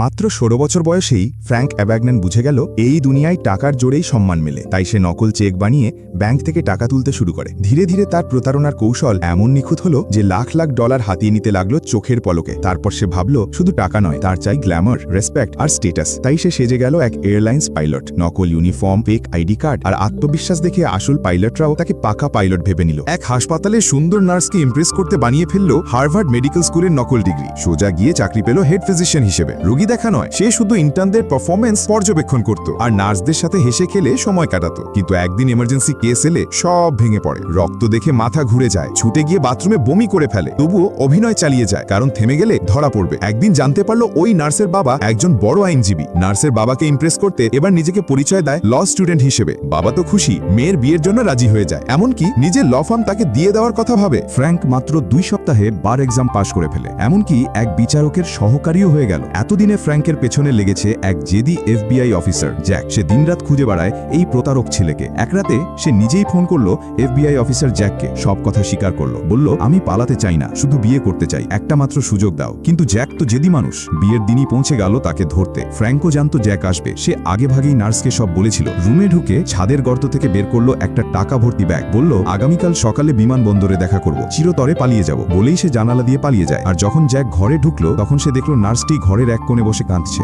মাত্র ষোলো বছর বয়সেই ফ্র্যাঙ্ক অ্যাবাগনেন বুঝে গেল এই দুনিয়ায় টাকার জোরেই সম্মান মেলে। তাই সে নকল চেক বানিয়ে ব্যাংক থেকে টাকা তুলতে শুরু করে। ধীরে ধীরে তার প্রতারণার কৌশল এমন নিখুঁত হলো যে লাখ লাখ ডলার হাতিয়ে নিতে লাগল চোখের পলকে। তারপর সে ভাবল, শুধু টাকা নয়, তার চাই গ্ল্যামার, রেসপেক্ট আর স্টেটাস তাই সে সেজে গেল এক এয়ারলাইন্স পাইলট। নকল ইউনিফর্ম ফেক আইডি কার্ড আর আত্মবিশ্বাস দেখে আসল পাইলটরাও তাকে পাকা পাইলট ভেবে নিল। এক হাসপাতালে সুন্দর নার্সকে ইমপ্রেস করতে বানিয়ে ফেলল হার্ভার্ড মেডিকেল স্কুলের নকল ডিগ্রি। সোজা গিয়ে চাকরি পেল হেড ফিজিশিয়ান হিসেবে। রোগী দেখা নয়। সে শুধু ইন্টার্নদের পারফরমেন্স পর্যবেক্ষণ করত আর নার্সদের সাথে হেসে খেলে সময় কাটাতো। কিন্তু একদিন এমার্জেন্সি কেস এলে সব ভেঙে পড়ে। রক্ত দেখে মাথা ঘুরে যায়। ছুটে গিয়ে বাথরুমে বমি করে ফেলে। তবুও অভিনয় চালিয়ে যায়, কারণ থেমে গেলে ধরা পড়বে। একদিন জানতে পারল ওই নার্সের বাবা একজন বড় আইনজীবী। নার্সের বাবাকে ইমপ্রেস করতে এবার নিজেকে পরিচয় দেয় ল স্টুডেন্ট হিসেবে। বাবা তো খুশি, মেয়ের বিয়ের জন্য রাজি হয়ে যায়। এমনকি নিজের ল ফার্ম তাকে দিয়ে দেওয়ার কথা ভাবে। ফ্র্যাঙ্ক মাত্র দুই সপ্তাহে বার এক্সাম পাশ করে ফেলে। এমনকি এক বিচারকের সহকারীও হয়ে গেল। এতদিনে ফ্র্যাঙ্কের পেছনে লেগেছে এক জেদি এফবিআই অফিসার। জ্যাক, সে দিনরাত খুঁজে বেড়ায় এই প্রতারক ছেলেকে। এক রাতে সে নিজেই ফোন করল এফবিআই অফিসার জ্যাককে। সব কথা স্বীকার করল। বলল, আমি পালাতে চাই না, শুধু বিয়ে করতে চাই। একটা মাত্র সুযোগ দাও। কিন্তু জ্যাক তো জেদি মানুষ। বিয়ের দিনই পৌঁছে গেল তাকে ধরতে। ফ্র্যাঙ্কও জানতো জ্যাক আসবে। সে আগে ভাগেই নার্সকে সব বলেছিল। রুমে ঢুকে ছাদের গর্ত থেকে বের করল একটা টাকা ভর্তি ব্যাগ। বলল, আগামীকাল সকালে বিমানবন্দরে দেখা করব। চিরতরে পালিয়ে যাব। বলেই সে জানালা দিয়ে পালিয়ে যায়। আর যখন জ্যাক ঘরে ঢুকলো, তখন সে দেখল নার্সটি ঘরের এক কোণে বসে কাঁদছে।